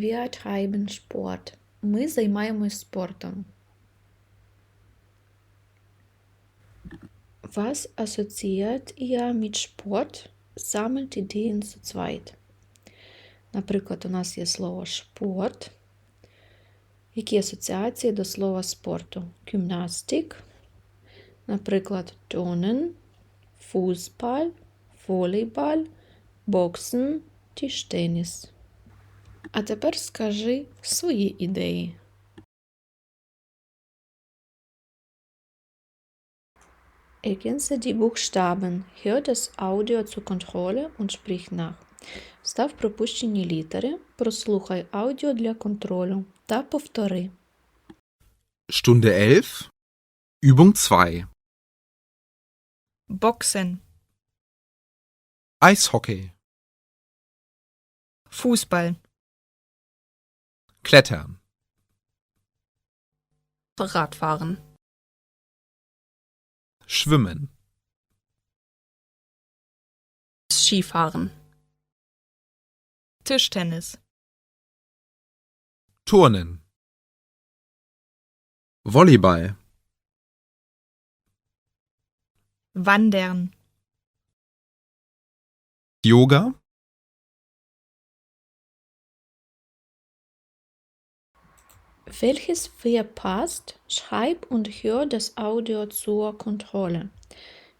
Wir treiben Sport. Ми займаємось спортом. Was assoziiert ihr mit Sport? Sammelt Ideen zu zweit. Наприклад, у нас є слово спорт. Які асоціації до слова спорту? Гімнастик, наприклад, Turnen, Fußball, Volleyball, Боксен, Tischtennis. А тепер скажи свої ідеї. Ergänze die Buchstaben, hör das Audio zur Kontrolle und sprich nach. Став пропущені літери, прослухай аудіо для контролю та повтори. Stunde 11, Übung 2, Boxen, Eishockey, Fußball, Klettern, Radfahren, Schwimmen, Skifahren, Tischtennis, Turnen, Volleyball, Wandern, Yoga, Welches Verb passt? Schreib und hör das Audio zur Kontrolle.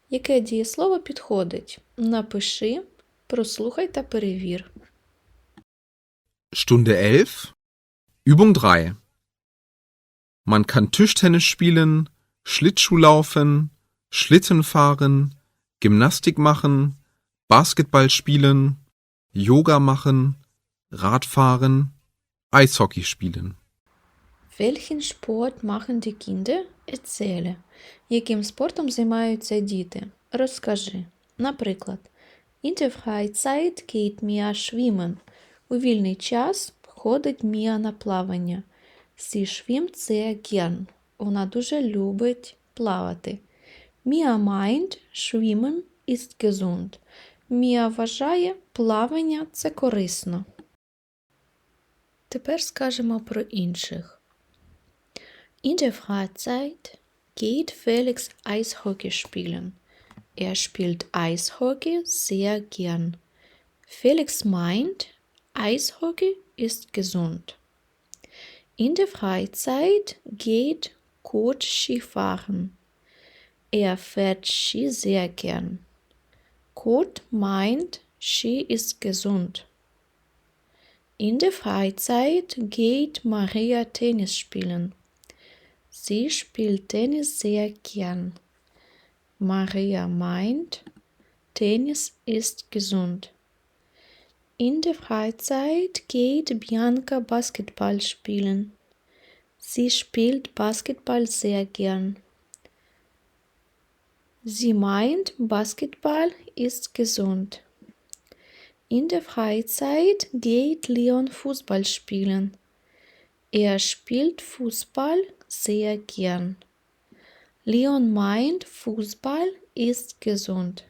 Яке дієслово підходить? Напиши, прослухай та перевір. Stunde 11, Übung 3. Man kann Tischtennis spielen, Schlittschuh laufen, Schlitten fahren, Gymnastik machen, Basketball spielen, Yoga machen, Radfahren, Eishockey spielen. Welchen Sport machen die Kinder? Erzähle. Яким спортом займаються діти? Розкажи. Наприклад, In der Freizeit geht Mia schwimmen. У вільний час ходить Мія на плавання. Sie schwimmt sehr gern. Вона дуже любить плавати. Mia meint, schwimmen ist gesund. Мія вважає, плавання це корисно. Тепер скажемо про інших. In der Freizeit geht Felix Eishockey spielen. Er spielt Eishockey sehr gern. Felix meint, Eishockey ist gesund. In der Freizeit geht Kurt Skifahren. Er fährt Ski sehr gern. Kurt meint, Ski ist gesund. In der Freizeit geht Maria Tennis spielen. Sie spielt Tennis sehr gern. Maria meint, Tennis ist gesund. In der Freizeit geht Bianca Basketball spielen. Sie spielt Basketball sehr gern. Sie meint, Basketball ist gesund. In der Freizeit geht Leon Fußball spielen. Er spielt Fußball sehr gern. Leon meint, Fußball ist gesund.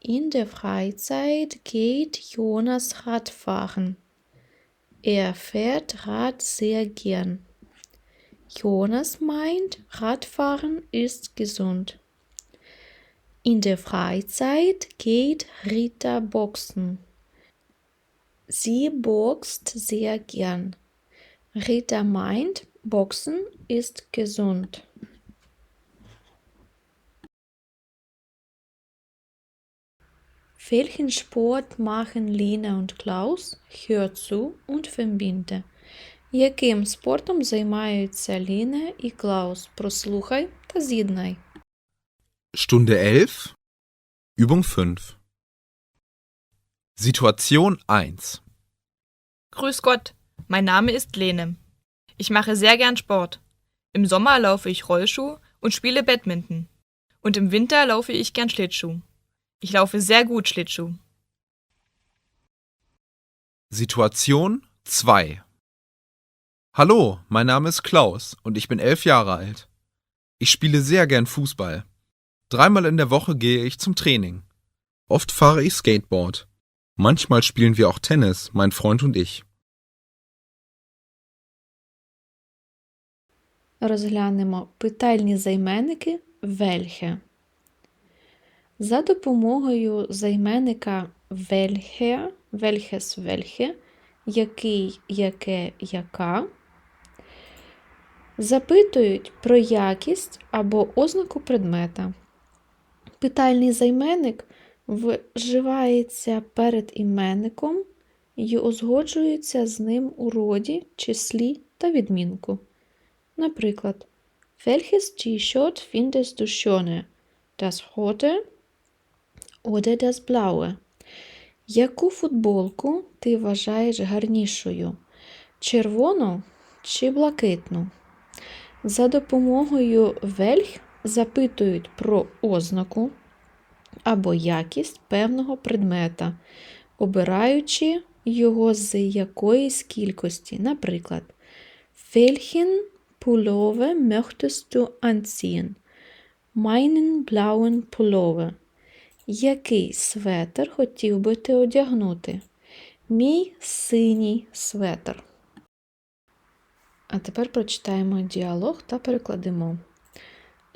In der Freizeit geht Jonas Radfahren. Er fährt Rad sehr gern. Jonas meint, Radfahren ist gesund. In der Freizeit geht Rita boxen. Sie boxt sehr gern. Rita meint, Boxen ist gesund. Welchen Sport machen Lina und Klaus? Hör zu und verbinde. Яким спортом займаються Ліна і Клаус? Прослухай та з'єднай. Stunde 11, Übung 5. Situation 1. Grüß Gott, mein Name ist Lene. Ich mache sehr gern Sport. Im Sommer laufe ich Rollschuh und spiele Badminton. Und im Winter laufe ich gern Schlittschuh. Ich laufe sehr gut Schlittschuh. Situation 2. Hallo, mein Name ist Klaus und ich bin elf Jahre alt. Ich spiele sehr gern Fußball. Dreimal in der Woche gehe ich zum Training. Oft fahre ich Skateboard. Manchmal spielen wir auch Tennis, mein Freund und ich. Розглянемо питальні займенники welche. За допомогою займенника welche, welches, welche, який, яке, яка, запитують про якість або ознаку предмета. Питальний займенник вживається перед іменником і узгоджується з ним у роді, числі та відмінку. Наприклад, Welches T-Shirt findest du schöner? Das rote oder das blaue? Яку футболку ти вважаєш гарнішою? Червону чи блакитну? За допомогою вельх запитують про ознаку або якість певного предмета, обираючи його з якоїсь кількості. Наприклад, Welchen Pullover möchtest du anziehen? Meinen blauen Pullover. Який светр хотів би ти одягнути? Мій синій светр. А тепер прочитаємо діалог та перекладемо.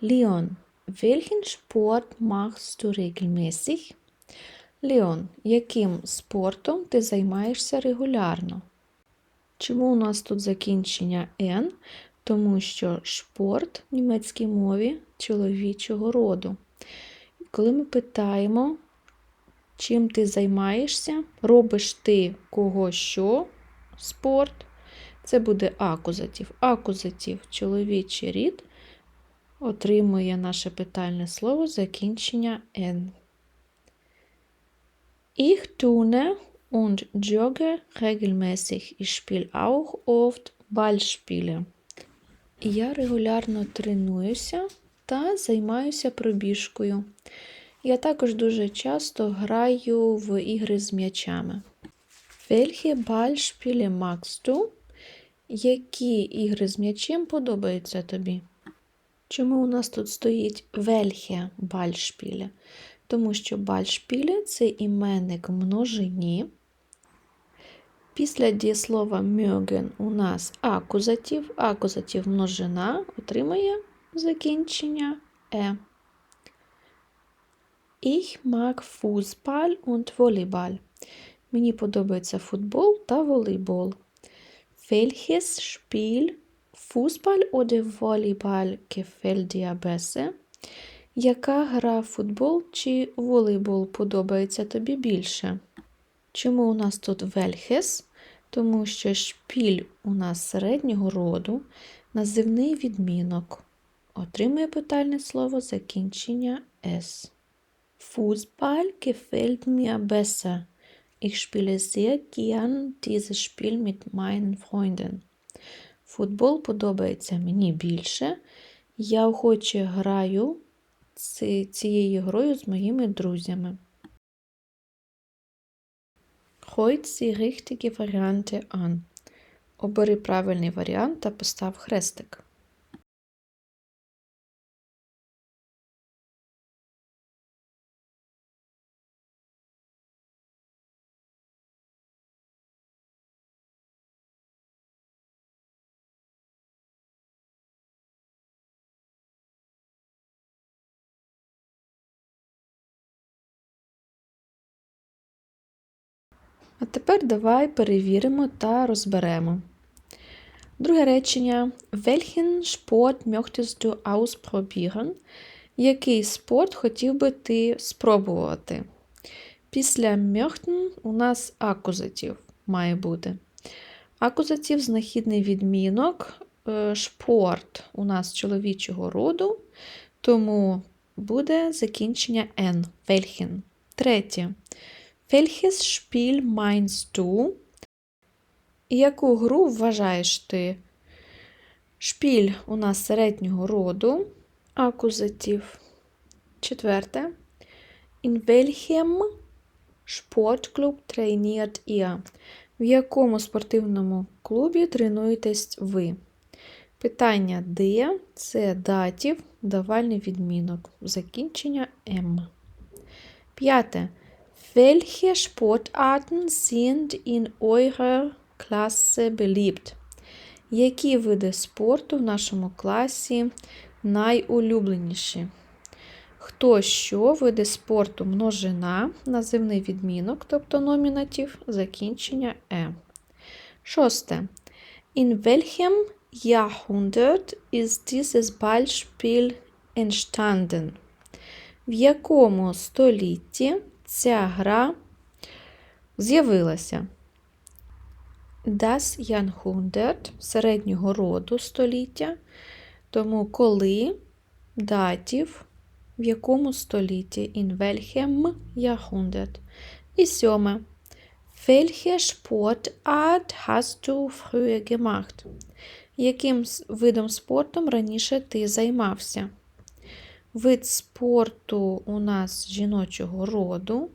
Leon, welchen Sport machst du regelmäßig? Леон, яким спортом ти займаєшся регулярно? Чому у нас тут закінчення N? Тому що шпорт в німецькій мові чоловічого роду. Коли ми питаємо, чим ти займаєшся, робиш ти кого що спорт, це буде акузатив. Акузатив чоловічий рід отримує наше питальне слово закінчення N. Ich turne und jogge regelmäßig. Ich spiele auch oft Ballspiele. Я регулярно тренуюся та займаюся пробіжкою. Я також дуже часто граю в ігри з м'ячами. Welche Ballspiele magst? Які ігри з м'ячем подобаються тобі? Чому у нас тут стоїть welche Ballspiele? Тому що Ballspiele – це іменник множині. Після дієслова mögen у нас акузатив, акузатив множина отримає закінчення е. Ich mag Fußball und Volleyball. Мені подобається футбол та волейбол. Welches Spiel, Fußball oder Volleyball gefällt dir besser? Яка гра футбол чи волейбол подобається тобі більше? Чому у нас тут welches? Тому що шпіль у нас середнього роду, називний відмінок. Отримує питальне слово закінчення S. Fußball gefällt mir besser. Ich spiele sehr gern dieses Spiel. Футбол подобається мені більше. Я охоче граю цією грою з моїми друзями. Kreuz die richtige Variante an. Обери правильний варіант та постав хрестик. А тепер давай перевіримо та розберемо. Друге речення. Welchen Sport möchtest du ausprobieren? Який спорт хотів би ти спробувати? Після möchten у нас акузатив має бути. Акузатив знахідний відмінок. Шпорт у нас чоловічого роду, тому буде закінчення N. Welchen. Третє. Welches Spiel meinst du? Яку гру вважаєш ти? Шпіль у нас середнього роду, акузатив. Четверте. In welchem Sportclub trainiert ihr? В якому спортивному клубі тренуєтесь ви? Питання де це датів, давальний відмінок. Закінчення М. П'яте. Welche Sportarten sind in eurer Klasse beliebt? Які види спорту в нашому класі найулюбленіші? Хто що види спорту множина, називний відмінок, тобто номінатив, закінчення е. Шосте. In welchem Jahrhundert ist dieses Ballspiel entstanden? В якому столітті ця гра з'явилася? Das Jahrhundert середнього роду століття, тому коли датів, в якому столітті in welchem Jahrhundert. І сьоме. Welche Sportart hast du früher gemacht? Яким видом спорту раніше ти займався? Вид спорту у нас жіночого роду,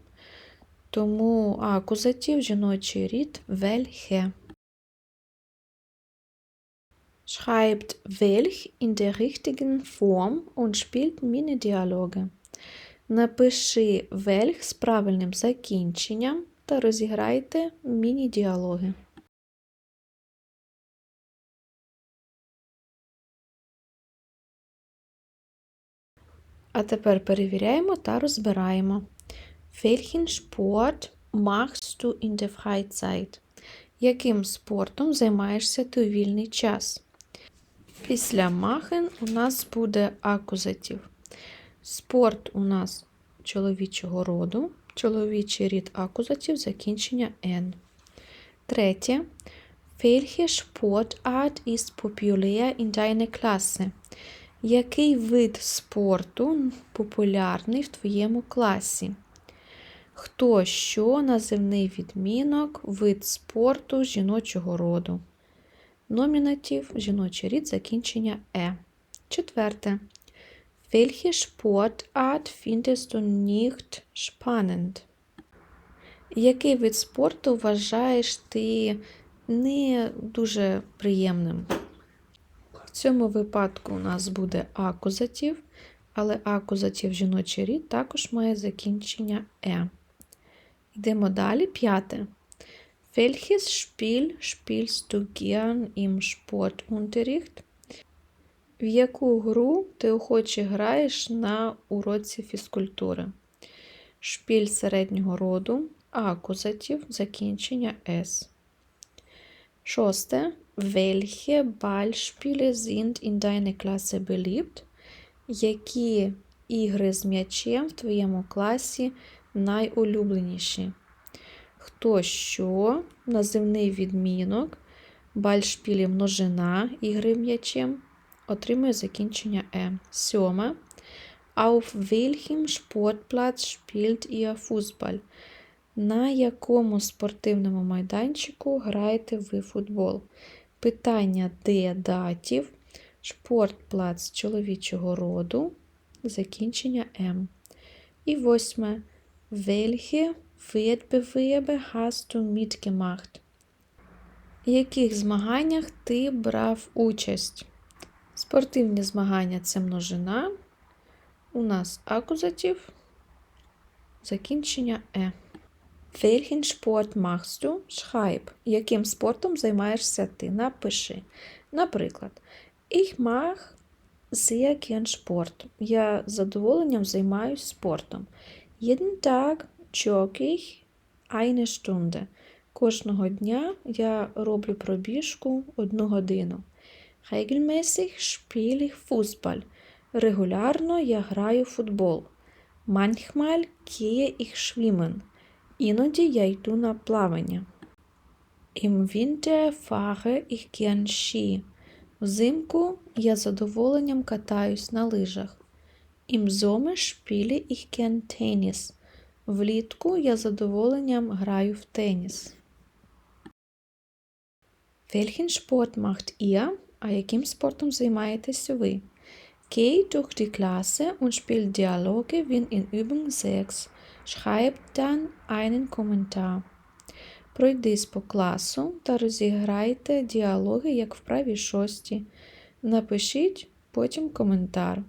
тому акузатив жіночий рід welche. Schreibt welch in der richtigen Form und spielt Mini-Dialoge. Напиши welch з правильним закінченням та розіграйте міні-діалоги. А тепер перевіряємо та розбираємо. Welchen Sport machst du in der Freizeit? Яким спортом займаєшся ти у вільний час? Після machen у нас буде акузатив. Спорт у нас чоловічого роду, чоловічий рід акузатив, закінчення N. Третє. Welche Sportart ist populär in deiner Klasse? Який вид спорту популярний в твоєму класі? Хто що називний відмінок, вид спорту жіночого роду? Номінатив, жіночий рід, закінчення е. Четверте. Welche Sportart findest du nicht spannend? Який вид спорту вважаєш ти не дуже приємним? В цьому випадку у нас буде акузатив, але акузатив жіночий рід також має закінчення е. Йдемо далі. П'яте. Welches Spiel spielst du gern im Sportunterricht? В яку гру ти охоче граєш на уроці фізкультури? Шпіль середнього роду, акузатив, закінчення С. Шосте. Welche Ballspiele sind in deiner Klasse beliebt? Які ігри з м'ячем в твоєму класі найулюбленіші? Хто що? Називний відмінок, бальшпілі множина ігри м'ячем отримує закінчення Е. Сьоме. Auf welchem Sportplatz spielt ihr Fußball? На якому спортивному майданчику граєте ви футбол? Питання де датів, шпортплац чоловічого роду, закінчення М. І восьме. Welche Wettbewerbe hast du? В яких змаганнях ти брав участь? Спортивні змагання це множина. У нас акузатив, закінчення Е. Welchen Sport machst du? Schreib. Яким спортом займаєшся ти? Напиши. Наприклад, Ich mach sehr gern Sport. Я з задоволенням займаюсь спортом. Jeden Tag jogge ich eine Stunde. Кожного дня я роблю пробіжку одну годину. Regelmäßig spiele ich Fußball. Регулярно я граю в футбол. Manchmal gehe ich schwimmen. Іноді я йду на плавання. Im Winter fahre ich gern Ski. Взимку я з задоволенням катаюсь на лижах. Im Sommer spiele ich gern Tennis. Влітку я з задоволенням граю в теніс. Welchen Sport macht ihr? А яким спортом займаєтесь ви? Geht durch die Klasse und spielt Dialoge wie in Übung 6. Schreibt dann einen Kommentar. Пройдись по класу та розіграйте діалоги, як в правій шості. Напишіть потім коментар.